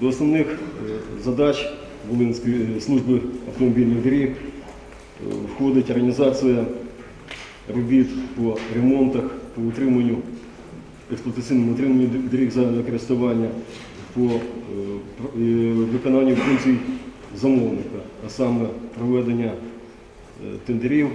До основних е, задач Волинської е, служби автомобільних доріг е, входить організація робіт по ремонтах, по утриманню, експлуатаційному утриманню доріг загального користування, по виконанню функцій замовника, а саме проведення тендерів,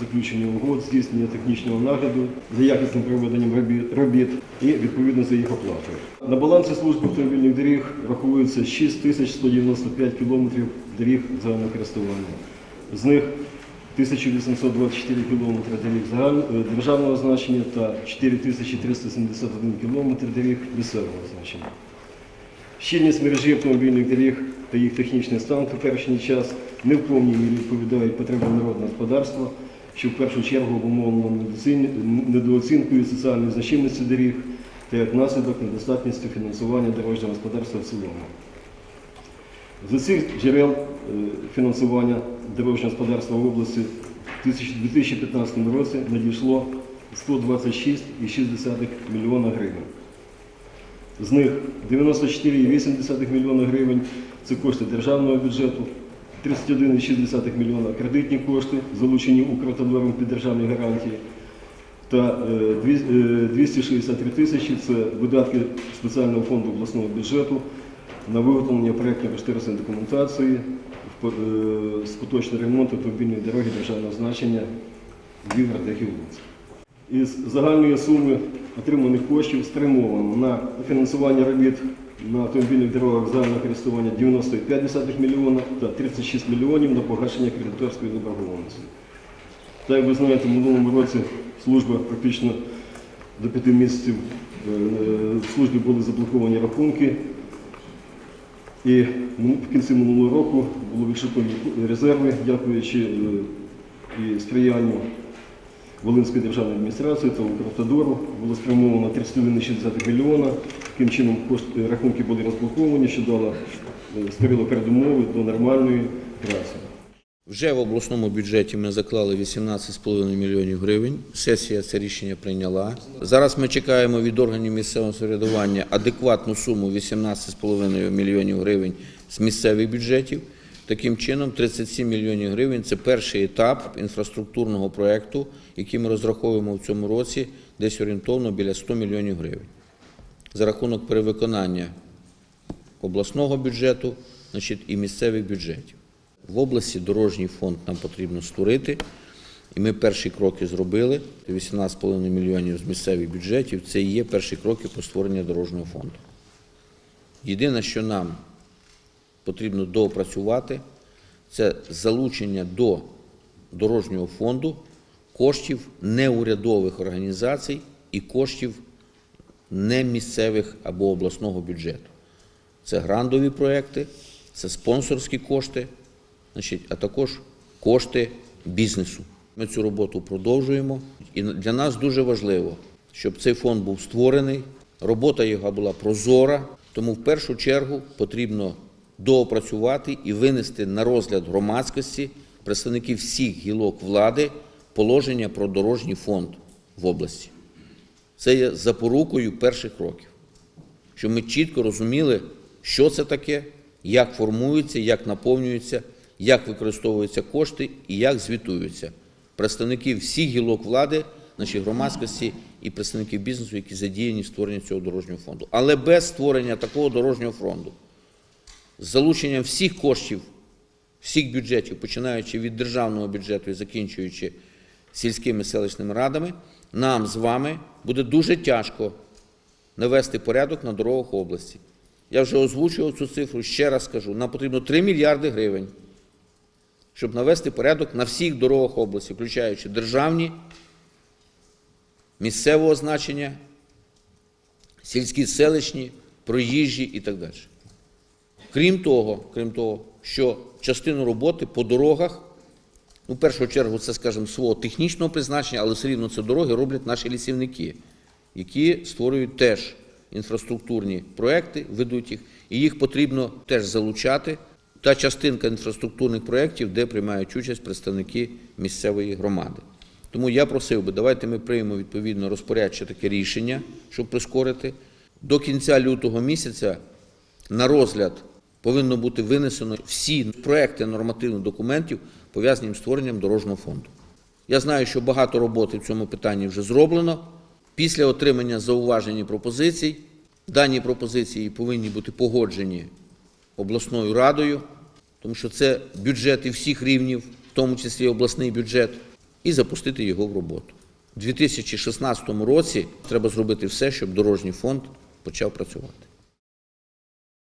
заключення угод, здійснення технічного нагляду за якісним проведенням робіт- і відповідно за їх оплатою. На балансі служби автомобільних доріг рахується 6195 кілометрів доріг загального користування. З них 1824 кілометри доріг е, державного значення та 4371 кілометр доріг місцевого значення. Щільність мережі автомобільних доріг та їх технічний стан в теперішній час не в повній мірі відповідають потребам народного господарства, що в першу чергу обумовлено недооцін- недооцінкою соціальної значимості доріг та як наслідок недостатністю фінансування дорожнього господарства в цілому. З усіх джерел е, фінансування дорожнього господарства в області в 2015 році надійшло 126,6 мільйона гривень. З них 94,8 мільйона гривень це кошти державного бюджету, 31,6 мільйона кредитні кошти, залучені Укравтодором під державні гарантії, та е, дві- е, 263 тисячі це видатки спеціального фонду обласного бюджету на виготовлення проєктної кошторисної документації е, з поточний ремонт автомобільної дороги державного значення Радехів, Луцьк. Із загальної суми отриманих коштів спрямовано на фінансування робіт на автомобільних дорогах загального користування 95 мільйона та 36 мільйонів на погашення кредиторської заборгованості. Так як ви знаєте, в минулому році служба практично до п'яти місяців е, в службі були заблоковані рахунки. І ну, в кінці минулого року було відшукані резерви, дякуючи е, і сприянню Волинської державної адміністрації та Укравтодору було спрямовано 31,6 мільйона. Таким чином кошти, рахунки були розблоковані, що дало е, створило передумови до нормальної праці. Вже в обласному бюджеті ми заклали 18,5 мільйонів гривень. Сесія це рішення прийняла. Зараз ми чекаємо від органів місцевого самоврядування адекватну суму 18,5 мільйонів гривень з місцевих бюджетів. Таким чином, 37 мільйонів гривень це перший етап інфраструктурного проєкту, який ми розраховуємо в цьому році, десь орієнтовно біля 100 мільйонів гривень. За рахунок перевиконання обласного бюджету значить, і місцевих бюджетів. В області дорожній фонд нам потрібно створити, і ми перші кроки зробили. 18,5 мільйонів з місцевих бюджетів це і є перші кроки по створенню дорожнього фонду. Єдине, що нам потрібно доопрацювати, це залучення до дорожнього фонду коштів неурядових організацій і коштів не місцевих або обласного бюджету. Це грандові проекти, це спонсорські кошти, значить, а також кошти бізнесу. Ми цю роботу продовжуємо. І для нас дуже важливо, щоб цей фонд був створений, робота його була прозора. Тому в першу чергу потрібно доопрацювати і винести на розгляд громадськості представників всіх гілок влади положення про дорожній фонд в області. Це є запорукою перших кроків щоб ми чітко розуміли, що це таке, як формується, як наповнюється, як використовуються кошти і як звітуються представники всіх гілок влади, нашій громадськості і представників бізнесу, які задіяні в створенні цього дорожнього фонду. Але без створення такого дорожнього фонду, з залученням всіх коштів, всіх бюджетів, починаючи від державного бюджету і закінчуючи сільськими селищними радами, нам з вами буде дуже тяжко навести порядок на дорогах області. Я вже озвучував цю цифру, ще раз скажу, нам потрібно 3 мільярди гривень, щоб навести порядок на всіх дорогах області, включаючи державні, місцевого значення, сільські селищні, проїжджі і так далі. Крім того, крім того, що частину роботи по дорогах, ну, в першу чергу, це, скажімо, свого технічного призначення, але все рівно це дороги роблять наші лісівники, які створюють теж інфраструктурні проекти, ведуть їх, і їх потрібно теж залучати. Та частинка інфраструктурних проєктів, де приймають участь представники місцевої громади. Тому я просив би, давайте ми приймемо відповідно розпорядче таке рішення, щоб прискорити. До кінця лютого місяця на розгляд повинно бути винесено всі проекти нормативних документів, пов'язані з створенням дорожнього фонду. Я знаю, що багато роботи в цьому питанні вже зроблено. Після отримання зауважень і пропозицій, дані пропозиції повинні бути погоджені обласною радою, тому що це бюджети всіх рівнів, в тому числі обласний бюджет, і запустити його в роботу. У 2016 році треба зробити все, щоб дорожній фонд почав працювати.